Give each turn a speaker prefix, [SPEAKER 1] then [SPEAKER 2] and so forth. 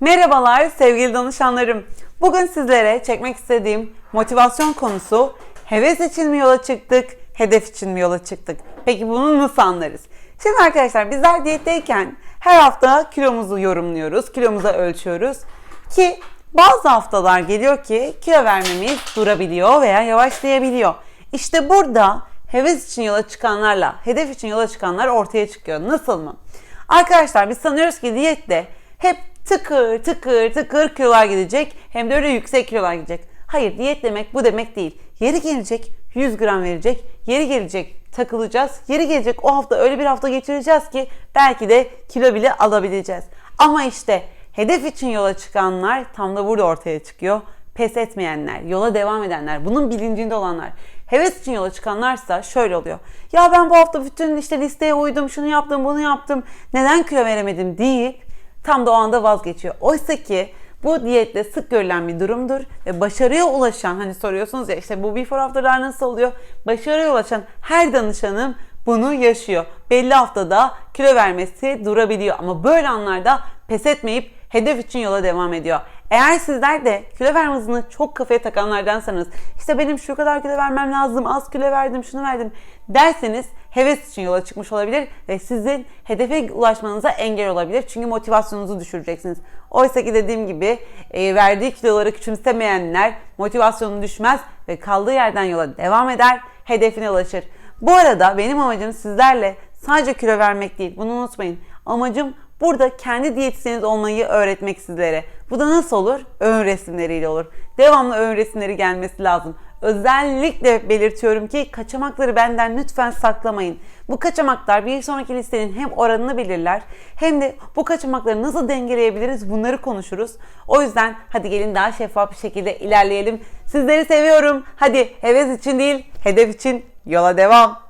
[SPEAKER 1] Merhabalar sevgili danışanlarım. Bugün sizlere çekmek istediğim motivasyon konusu heves için mi yola çıktık, hedef için mi yola çıktık? Peki bunu nasıl anlarız? Şimdi arkadaşlar bizler diyetteyken her hafta kilomuzu yorumluyoruz, kilomuzu ölçüyoruz ki bazı haftalar geliyor ki kilo vermemiz durabiliyor veya yavaşlayabiliyor. İşte burada heves için yola çıkanlarla hedef için yola çıkanlar ortaya çıkıyor. Nasıl mı? Arkadaşlar biz sanıyoruz ki diyette hep tıkır tıkır tıkır kilolar gidecek hem de öyle yüksek kilolar gidecek. Hayır diyet demek bu demek değil. Yeri gelecek 100 gram verecek, yeri gelecek takılacağız, yeri gelecek o hafta öyle bir hafta geçireceğiz ki belki de kilo bile alabileceğiz. Ama işte hedef için yola çıkanlar tam da burada ortaya çıkıyor. Pes etmeyenler, yola devam edenler, bunun bilincinde olanlar. Heves için yola çıkanlarsa şöyle oluyor. Ya ben bu hafta bütün işte listeye uydum, şunu yaptım, bunu yaptım. Neden kilo veremedim deyip tam da o anda vazgeçiyor. Oysa ki bu diyette sık görülen bir durumdur ve başarıya ulaşan hani soruyorsunuz ya işte bu before after'lar nasıl oluyor? Başarıya ulaşan her danışanım bunu yaşıyor. Belli haftada kilo vermesi durabiliyor ama böyle anlarda pes etmeyip hedef için yola devam ediyor. Eğer sizler de kilo verme hızını çok kafaya takanlardansanız işte benim şu kadar kilo vermem lazım az kilo verdim şunu verdim derseniz heves için yola çıkmış olabilir ve sizin hedefe ulaşmanıza engel olabilir. Çünkü motivasyonunuzu düşüreceksiniz. Oysa ki dediğim gibi e, verdiği kiloları küçümsemeyenler motivasyonu düşmez ve kaldığı yerden yola devam eder, hedefine ulaşır. Bu arada benim amacım sizlerle sadece kilo vermek değil. Bunu unutmayın. Amacım burada kendi diyetisyeniz olmayı öğretmek sizlere. Bu da nasıl olur? Ön resimleriyle olur. Devamlı ön resimleri gelmesi lazım. Özellikle belirtiyorum ki kaçamakları benden lütfen saklamayın. Bu kaçamaklar bir sonraki listenin hem oranını belirler hem de bu kaçamakları nasıl dengeleyebiliriz bunları konuşuruz. O yüzden hadi gelin daha şeffaf bir şekilde ilerleyelim. Sizleri seviyorum. Hadi heves için değil hedef için yola devam.